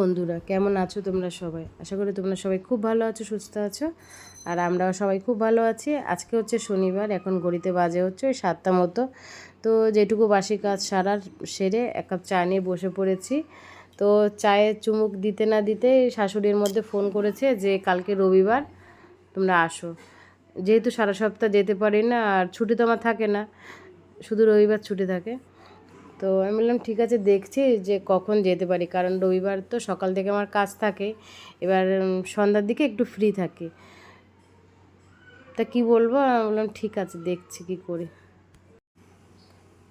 বন্ধুরা, কেমন আছো তোমরা সবাই? আশা করি তোমরা সবাই খুব ভালো আছো, সুস্থ আছো, আর আমরাও সবাই খুব ভালো আছি। আজকে হচ্ছে শনিবার, এখন গড়িতে বাজে হচ্ছে ওই সাতটা মতো। তো যেটুকু বাসি কাজ সারার সেরে এক কাপ চা নিয়ে বসে পড়েছি। তো চায়ে চুমুক দিতে না দিতে শাশুড়ির মধ্যে ফোন করেছে যে কালকে রবিবার তোমরা আসো। যেহেতু সারা সপ্তাহ যেতে পারি না, আর ছুটি তো আমার থাকে না, শুধু রবিবার ছুটি থাকে। তো আমি বললাম, ঠিক আছে, দেখছি যে কখন যেতে পারি। কারণ রবিবার তো সকাল থেকে আমার কাজ থাকে। এবার সন্ধ্যার দিকে একটু ফ্রি থাকে। তা কি বলব? আমি বললাম, ঠিক আছে, দেখছি কি করি।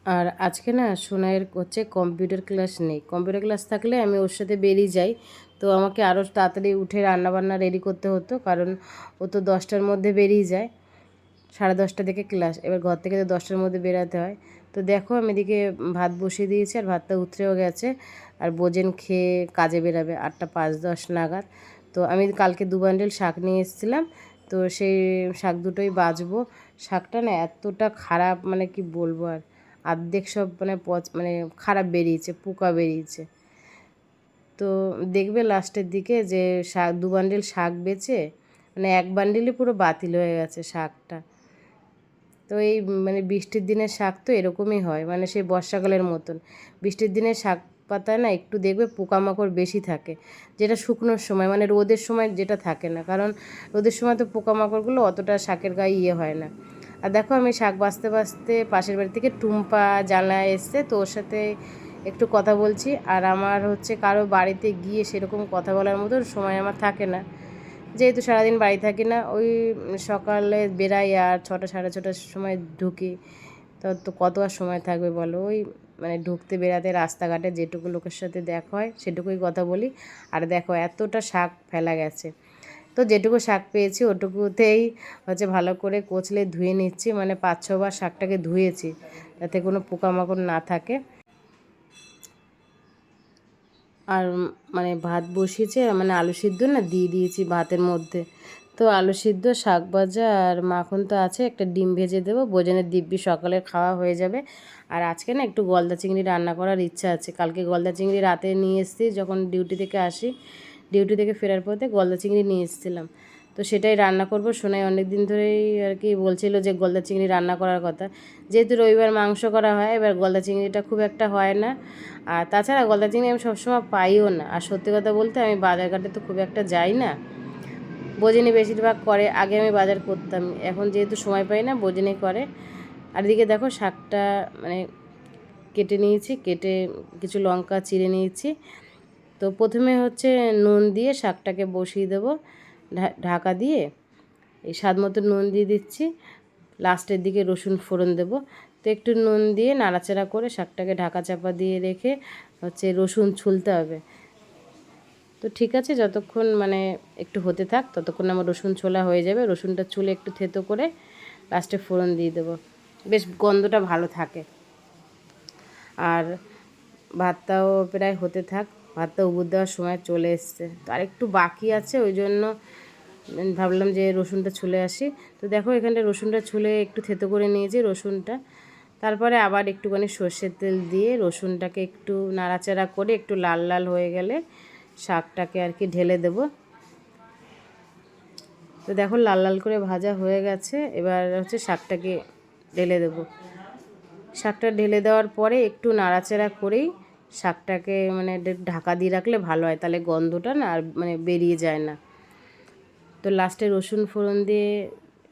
আর আজকে না সোনাইয়ের হচ্ছে কম্পিউটার ক্লাস নেই। কম্পিউটার ক্লাস থাকলে আমি ওর সাথে বেরিয়ে যাই। তো আমাকে আরও তাড়াতাড়ি উঠে রান্নাবান্না রেডি করতে হতো। কারণ ও তো দশটার মধ্যে বেরিয়ে যায়। সাড়ে দশটা থেকে ক্লাস, এবার ঘর থেকে তো দশটার মধ্যে বেরাতে হয়। তো দেখো আমি এদিকে ভাত বসিয়ে দিয়েছি আর ভাতটা উতরেও গেছে আর বোজেন খেয়ে কাজে বেরাবে, আটটা পাঁচ দশ নাগাদ। তো আমি কালকে দু বান্ডেল শাক নিয়ে এসেছিলাম, তো সেই শাক দুটোই বাজবো। শাকটা না এতটা খারাপ মানে কি বলব আর, আর্ধেক সব মানে পচ মানে খারাপ বেরিয়েছে, পোকা বেরিয়েছে। তো দেখবে লাস্টের দিকে যে শাক, দু বান্ডিল শাক বেচে মানে এক বান্ডিলই পুরো বাতিল হয়ে গেছে শাকটা। তো এই মানে বৃষ্টির দিনের শাক তো এরকমই হয় মানে সেই বর্ষাকালের মতন। বৃষ্টির দিনে শাক পাতায় না একটু দেখবে পোকামাকড় বেশি থাকে, যেটা শুকনোর সময় মানে রোদের সময় যেটা থাকে না। কারণ রোদের সময় তো পোকামাকড়গুলো অতটা শাকের গায়ে ইয়ে হয় না। আর দেখো আমি শাক বাঁচতে বাঁচতে পাশের বাড়ি থেকে টুম্পা জানলায় এসছে, তো ওর সাথে একটু কথা বলছি। আর আমার হচ্ছে কারও বাড়িতে গিয়ে সেরকম কথা বলার মতন সময় আমার থাকে না। যেহেতু সারাদিন বাড়ি থাকি না, ওই সকালে বেরাই আর ছটা, সাড়ে ছটার সময় ঢুকি। তো তো কত আর সময় থাকবে বলো? ওই মানে ঢুকতে বেরাতে রাস্তাঘাটে যেটুকু লোকের সাথে দেখা হয়, সেটুকুই কথা বলি। আর দেখো, এতটা শাক ফেলা গেছে। তো যেটুকু শাক পেয়েছি, ওটুকুতেই হচ্ছে ভালো করে কোচলে ধুয়ে নিচ্ছি। মানে পাঁচ, ছবার শাকটাকে ধুয়েছি, যাতে কোনো পোকামাকড় না থাকে। আর মানে ভাত বসিয়েছে মানে আলু সিদ্ধ না দিয়ে দিয়েছি ভাতের মধ্যে। তো আলু সিদ্ধ, শাক ভাজা আর মাখন তো আছে, একটা ডিম ভেজে দেবো। ভোজনের দিব্যি সকালে খাওয়া হয়ে যাবে। আর আজকে না একটু গলদা চিংড়ি রান্না করার ইচ্ছা আছে। কালকে গলদা চিংড়ি রাতে নিয়ে এসেছি, যখন ডিউটি থেকে আসি, ডিউটি থেকে ফেরার পথে গলদা চিংড়ি নিয়ে এসেছিলাম। তো সেটাই রান্না করব। শোনাই অনেক দিন ধরেই আর কি বলছিল যে গলদা চিংড়ি রান্না করার কথা। যেহেতু রবিবার মাংস করা হয়, এবার গলদা চিংড়িটা খুব একটা হয় না। আর তাছাড়া গলদা চিংড়ি আমি সবসময় পাইও না। আর সত্যি কথা বলতে আমি বাজারঘাটে তো খুব একটা যাই না। বোঝেনি বেশিরভাগ করে, আগে আমি বাজার করতাম। এখন যেহেতু সময় পাই না বোঝেনি করে। আর এদিকে দেখো শাকটা মানে কেটে নিয়েছি, কেটে কিছু লঙ্কা চিড়ে নিয়েছি। তো প্রথমে হচ্ছে নুন দিয়ে শাকটাকে বসিয়ে দেবো। ঢাকা দিয়ে এই স্বাদ মতো নুন দিয়ে দিচ্ছি। লাস্টের দিকে রসুন ফোড়ন দেবো। তো একটু নুন দিয়ে নাড়াচাড়া করে শাকটাকে ঢাকা চাপা দিয়ে রেখে হচ্ছে রসুন ছুলতে হবে। তো ঠিক আছে, যতক্ষণ মানে একটু হতে থাক, ততক্ষণ আমার রসুন ছোলা হয়ে যাবে। রসুনটা চুলে একটু থেতো করে লাস্টে ফোড়ন দিয়ে দেবো। বেশ গন্ধটা ভালো থাকে। আর ভাতটাও প্রায় হতে থাক। ভাতটা উবুর দেওয়ার সময় চলে এসছে। তো আর একটু বাকি আছে, ওই জন্য ভাবলাম যে রসুনটা ছুলে আসি। তো দেখো এখানটা রসুনটা ছুলে একটু থেতো করে নিয়েছি রসুনটা। তারপরে আবার একটুখানি সর্ষের তেল দিয়ে রসুনটাকে একটু নাড়াচাড়া করে একটু লাল লাল হয়ে গেলে শাকটাকে আর কি ঢেলে দেবো। তো দেখো লাল লাল করে ভাজা হয়ে গেছে, এবার হচ্ছে শাকটাকে ঢেলে দেবো। শাকটা ঢেলে দেওয়ার পরে একটু নাড়াচাড়া করেই শাকটাকে মানে ঢাকা দিয়ে রাখলে ভালো হয়, তাহলে গন্ধটা না আর মানে বেরিয়ে যায় না। তো লাস্টে রসুন ফোড়ন দিয়ে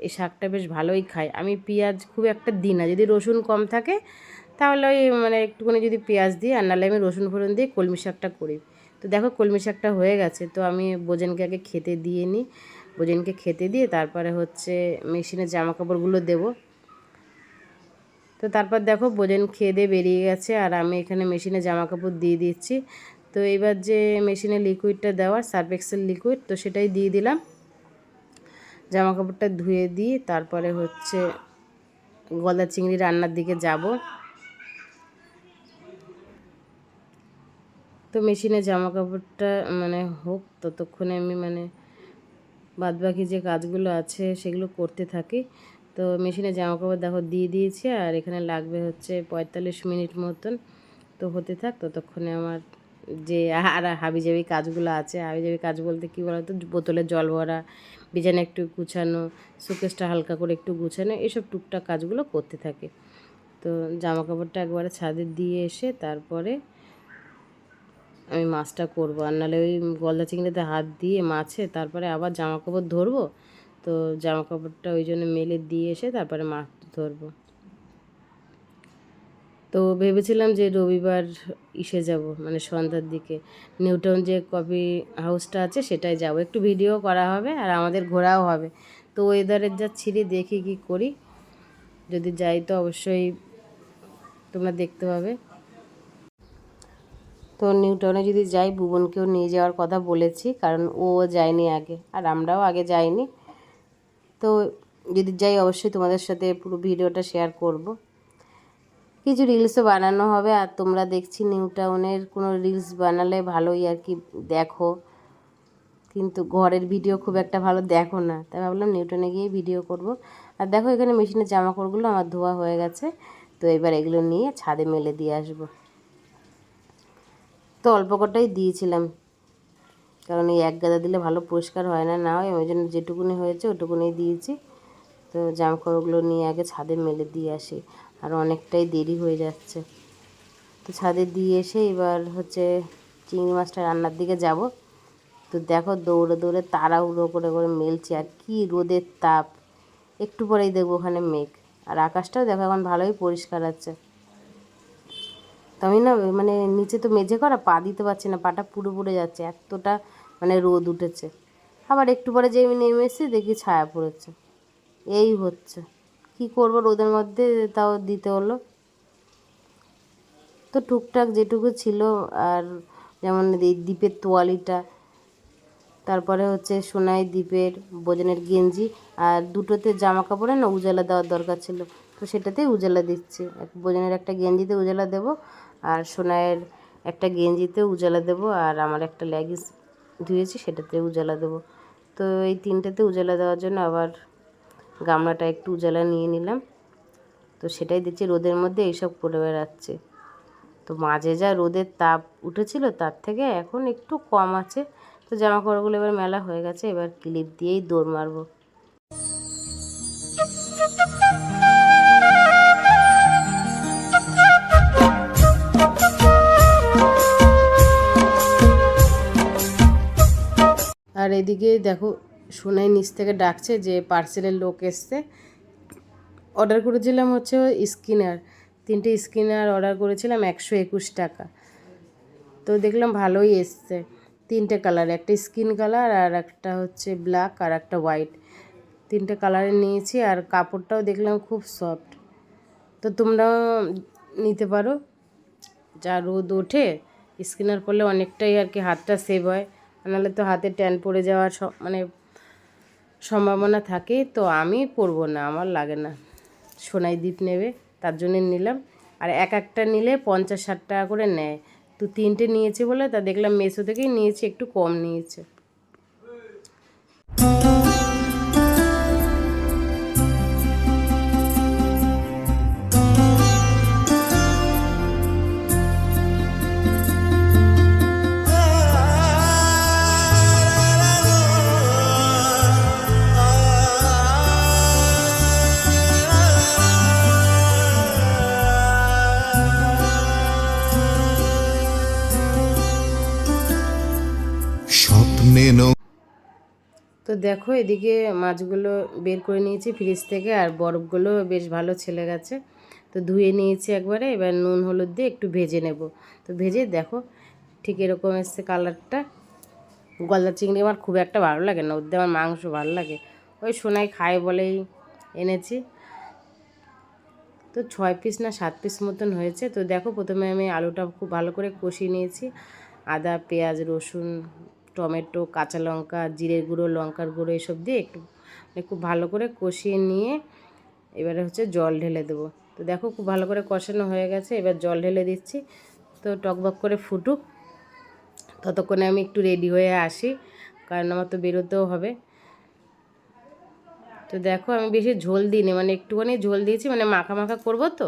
এই শাকটা বেশ ভালোই খাই। আমি পেঁয়াজ খুব একটা দিই না, যদি রসুন কম থাকে তাহলে ওই মানে একটুখানি যদি পেঁয়াজ দিই, আর নাহলে আমি রসুন ফোড়ন দিয়ে কলমি শাকটা করি। তো দেখো কলমি শাকটা হয়ে গেছে, তো আমি বোজেনকে আগে খেতে দিয়ে নিই। বোজেনকে খেতে দিয়ে তারপরে হচ্ছে মেশিনে জামা কাপড়গুলো দেবো। তো তারপর দেখো বোজেন খেয়ে দিয়ে বেরিয়ে গেছে আর আমি এখানে মেশিনে জামা কাপড় দিয়ে দিচ্ছি। তো এবার যে মেশিনে লিকুইডটা দেওয়ার সার্ফ এক্সেল লিকুইড তো সেটাই দিয়ে দিলাম। জামা কাপড়টা ধুয়ে দিয়ে তারপরে হচ্ছে গলদা চিংড়ি রান্নার দিকে যাব। তো মেশিনে জামা কাপড়টা মানে হোক, ততক্ষণে আমি মানে বাদবাকি যে কাজগুলো আছে সেগুলো করতে থাকি। তো মেশিনে জামা কাপড় দেখো দিয়ে দিয়েছি, আর এখানে লাগবে হচ্ছে পঁয়তাল্লিশ মিনিট মতন তো হতে থাক। ততক্ষণে আমার যে আর হাবিজাবি কাজগুলো আছে, হাবিজাবি কাজ বলতে কী বলতো? বোতলে জল ভরা বিছানা একটু গুছানো, শোকেসটা হালকা করে একটু গুছানো, এসব টুকটাক কাজগুলো করতে থাকে। তো জামা কাপড়টা একবারে ছাদে দিয়ে এসে তারপরে আমি মাছটা করব। আর নাহলে ওই গলদা চিংড়িতে হাত দিয়ে মাছে, তারপরে আবার জামা কাপড় ধরবো তো জামা কাপড়টা ওই জন্য মেলে দিয়ে এসে তারপরে মাছ ধরবো। তো ভেবেছিলাম যে রবিবার ইসে যাব মানে সন্ধ্যার দিকে। নিউটাউন যে কফি হাউসটা আছে সেটাই যাব। একটু ভিডিও করা হবে আর আমাদের ঘোরাও হবে। তো ওয়েদারের যা ছিঁড়ে দেখি কি করি। যদি যাই তো অবশ্যই তোমরা দেখতে পাবে। তো নিউটাউনে যদি যাই ভুবনকেও নিয়ে যাওয়ার কথা বলেছি, কারণ ও যায়নি আগে। আর আমরাও আগে যাইনি। তো যদি যাই, অবশ্যই তোমাদের সাথে পুরো ভিডিওটা শেয়ার করব। কিছু রিলসও বানানো হবে, আর তোমরা দেখছি নিউ টাউনের কোনো রিলস বানালে ভালোই আর কি দেখো। কিন্তু ঘরের ভিডিও খুব একটা ভালো দেখো না, তাই ভাবলাম নিউটনে গিয়ে ভিডিও করব। আর দেখো, এখানে মেশিনের জামা কাপড়গুলো আমার ধোয়া হয়ে গেছে, তো এবার এগুলো নিয়ে ছাদে মেলে দিয়ে আসব। তো অল্প কটাই দিয়েছিলাম। কারণ এই এক গাদা দিলে ভালো পরিষ্কার হয় না না হয়, ওই জন্য যেটুকুনি হয়েছে ওটুকুনি দিয়েছি। তো জামা কাপড়গুলো নিয়ে আগে ছাদে মেলে দিয়ে আসি, আর অনেকটাই দেরি হয়ে যাচ্ছে। তো ছাদে দিয়ে এসে এবার হচ্ছে চিংড়ি মাছটা রান্নার দিকে যাব। তো দেখো দৌড়ে দৌড়ে তাড়াহুড়ো করে করে মেলছি, আর কি রোদের তাপ। একটু পরেই দেখব ওখানে মেঘ, আর আকাশটাও দেখো এখন ভালোই পরিষ্কার আছে। তো আমি না মানে নিচে তো মেঝে করা, পা দিতে পারছি না, পাটা পুরো পুড়ে যাচ্ছে, এতটা মানে রোদ উঠেছে। আবার একটু পরে যে নেমে এসেছি, দেখি ছায়া পড়েছে। এই হচ্ছে। কি করব? রোদের মধ্যে তাও দিতে হলো। তো টুকটাক যেটুকু ছিল, আর যেমন এই দ্বীপের তোয়ালিটা, তারপরে হচ্ছে সোনাই দ্বীপের বোজনের গেঞ্জি, আর দুটোতে জামা কাপড়ে না উজালা দেওয়ার দরকার ছিল। তো সেটাতেই উজালা দিচ্ছি। এক বোজনের একটা গেঞ্জিতে উজালা দেবো, আর সোনাইয়ের একটা গেঞ্জিতে উজালা দেবো, আর আমার একটা লেগিংস ধুয়েছি, সেটাতে উজালা দেবো। তো এই তিনটাতে উজালা দেওয়ার জন্য আবার গামলাটা একটু উজালা নিয়ে নিলাম। তো সেটাই দেখছি রোদের মধ্যে এইসব করে বেড়াচ্ছে। তো মাঝে যা রোদের তাপ উঠেছিল, তার থেকে এখন একটু কম আছে। তো জামা কাপড়গুলো এবার মেলা হয়ে গেছে, এবার ক্লিপ দিয়েই দৌড় মারবো। আর এদিকে দেখো সোনাই নিচ থেকে ডাকছে যে পার্সেলের লোক এসছে। অর্ডার করেছিলাম হচ্ছে স্কিনার। তিনটে স্কিনার অর্ডার করেছিলাম একশো একুশ টাকা। তো দেখলাম ভালোই এসছে। তিনটে কালার একটা স্কিন কালার আর একটা হচ্ছে ব্ল্যাক আর একটা হোয়াইট তিনটে কালারে নিয়েছি আর কাপড়টাও দেখলাম খুব সফট তো তোমরাও নিতে পারো। যা রোদ ওঠে স্কিনার পরলে অনেকটাই আর কি হাতটা সেভ হয়। নাহলে তো হাতে ট্যান পড়ে যাওয়ার মানে সম্ভাবনা থাকে তো আমি পরবো না, আমার লাগে না। সোনাই দ্বীপ নেবে, তার জন্যে নিলাম। আর এক একটা নিলে পঞ্চাশ ষাট টাকা করে নেয়। তো তিনটে নিয়েছে বলে তা দেখলাম মেসো থেকেই নিয়েছে, একটু কম নিয়েছে। তো দেখো, এদিকে মাছগুলো বের করে নিয়েছি ফ্রিজ থেকে, আর বরফগুলো বেশ ভালো ছেলে গেছে। তো ধুয়ে নিয়েছি একবারে, এবার নুন, হলুদ দিয়ে একটু ভেজে নেব। তো ভেজে দেখো, ঠিক এরকম এসছে কালারটা। গলদা চিংড়ি আমার খুব একটা ভালো লাগে না ওদের আমার মাংস ভালো লাগে। ওই সোনাই খায় বলেই এনেছি। তো ছয় পিস না সাত পিস মতন হয়েছে। তো দেখো, প্রথমে আমি আলুটা খুব ভালো করে কষিয়ে নিয়েছি। আদা, পেঁয়াজ, রসুন টমেটো, কাঁচা লঙ্কা জিরের গুঁড়ো, লঙ্কার গুঁড়ো এসব দিয়ে একটু মানে খুব ভালো করে কষিয়ে নিয়ে এবারে হচ্ছে জল ঢেলে দেবো। তো দেখো খুব ভালো করে কষানো হয়ে গেছে, এবার জল ঢেলে দিচ্ছি। তো টকবক করে ফুটুক, ততক্ষণে আমি একটু রেডি হয়ে আসি, কারণ আমার তো বেরোতেও হবে। তো দেখো আমি বেশি ঝোল দিইনি মানে একটুখানি ঝোল দিয়েছি মানে মাখা মাখা করব তো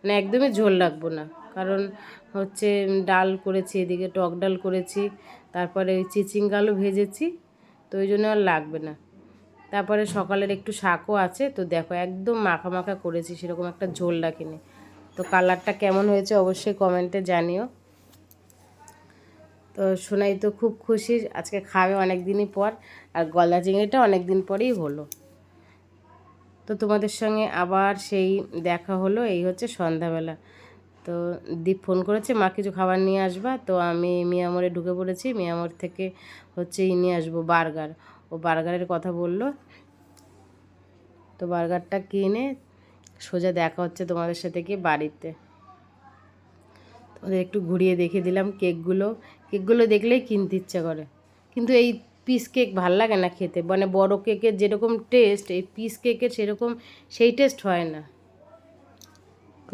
মানে একদমই ঝোল রাখব না। কারণ হচ্ছে ডাল করেছি, এদিকে টক ডাল করেছি, তারপরে ওই চিচিঙ্গালও ভেজেছি, তো ওই জন্য আর লাগবে না। তারপরে সকালের একটু শাকও আছে, তো দেখো একদম মাখা মাখা করেছি, সেরকম একটা ঝোল রাখিনি। তো কালারটা কেমন হয়েছে অবশ্যই কমেন্টে জানিও। তো সোনাই তো খুব খুশি, আজকে খাবে অনেক দিনই পর, আর গলা চিংড়িটা অনেক দিন পরেই হলো। তো তোমাদের সঙ্গে আবার সেই দেখা হলো, এই হচ্ছে সন্ধ্যাবেলা। তো দীপ ফোন করেছে, মা, কিছু খাবার নিয়ে আসবা? তো আমি মিয়ামরে ঢুকে পড়েছি। মিয়ামর থেকে হচ্ছে ই নিয়ে আসব বার্গার। ও বার্গারের কথা বলল। তো বার্গারটা কিনে সোজা দেখা হচ্ছে তোমাদের সাথে কি বাড়িতে। তোমাদের একটু ঘুরিয়ে দেখে দিলাম কেকগুলো। কেকগুলো দেখলেই কিনতে ইচ্ছা করে। কিন্তু এই পিস কেক ভালো লাগে না খেতে। মানে বড় কেকের যেরকম টেস্ট, এই পিস কেকের সেরকম সেই টেস্ট হয় না।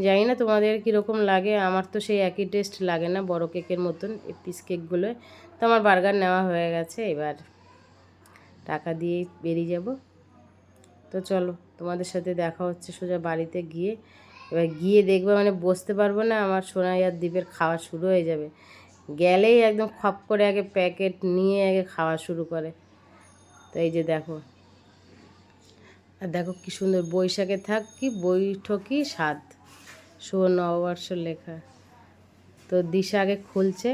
জানি না তোমাদের কীরকম লাগে, আমার তো সেই একই টেস্ট লাগে না বড় কেকের মতন, এই পিস কেকগুলো তো আমার বার্গার নেওয়া হয়ে গেছে, এবার টাকা দিয়ে বেরিয়ে যাব। তো চলো, তোমাদের সাথে দেখা হচ্ছে সোজা বাড়িতে গিয়ে। এবার গিয়ে দেখবে মানে বসতে পারব না, আমার সোনাই আর দ্বীপের খাওয়া শুরু হয়ে যাবে। গেলেই একদম খপ করে আগে প্যাকেট নিয়ে আগে খাওয়া শুরু করে। তো এই যে দেখো। আর দেখো কি সুন্দর বৈশাখে থাক কি বৈঠকি স্বাদ। শুভ নববর্ষ লেখা। তো দিশা আগে খুলছে।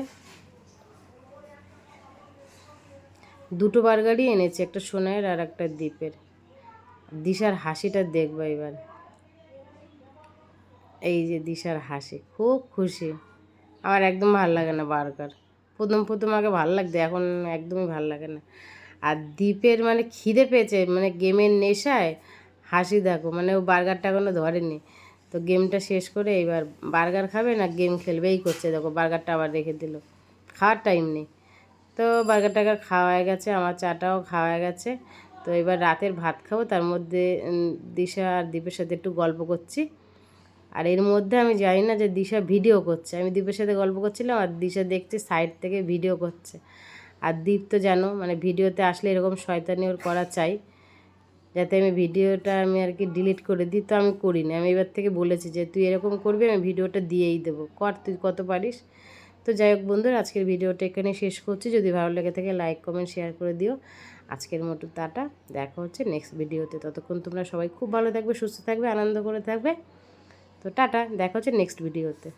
দুটো বার্গারই এনেছে, একটা সোনাইয়ের আর একটা দ্বীপের দিশার হাসিটা দেখব এবার। এই যে দিশার হাসি, খুব খুশি। আমার একদম ভালো লাগে না বার্গার। প্রথম প্রথম আগে ভালো লাগতো, এখন একদমই ভালো লাগে না। আর দ্বীপের মানে খিদে পেয়েছে মানে গেমের নেশায় হাসি দেখো মানে ও বার্গারটা এখনও ধরেনি। তো গেমটা শেষ করে এবার বার্গার খাবে না গেম খেলবে, এই করছে। দেখো, বার্গারটা আবার রেখে দিল। খাওয়ার টাইম নেই। তো বার্গার টার্গার খাওয়া গেছে, আমার চাটাও খাওয়া গেছে। তো এবার রাতের ভাত খাব, তার মধ্যে দিশা আর দ্বীপের সাথে একটু গল্প করছি। আর এর মধ্যে আমি জানি না যে দিশা ভিডিও করছে। আমি দ্বীপের সাথে গল্প করছিলাম আর দিশা দেখছে সাইড থেকে ভিডিও করছে। আর দ্বীপ তো জানো মানে ভিডিওতে আসলে এরকম শয়তানি ওর করা চাই। যাতে আমি ভিডিওটা আমি আর কি ডিলিট করে দিই, তো আমি করিনি। আমি এবার থেকে বলেছি যে, তুই এরকম করবি, আমি ভিডিওটা দিয়েই দেবো। কর, তুই কত পারিস? তো যাই হোক বন্ধুরা, আজকের ভিডিওটা এখানে শেষ করছি। যদি ভালো লেগে থাকে লাইক কমেন্ট শেয়ার করে দিও। আজকের মতো টাটা। দেখা হচ্ছে নেক্সট ভিডিওতে। ততক্ষণ তোমরা সবাই খুব ভালো থাকবে, সুস্থ থাকবে, আনন্দ করে থাকবে। তো টাটা, দেখা হচ্ছে নেক্সট ভিডিওতে।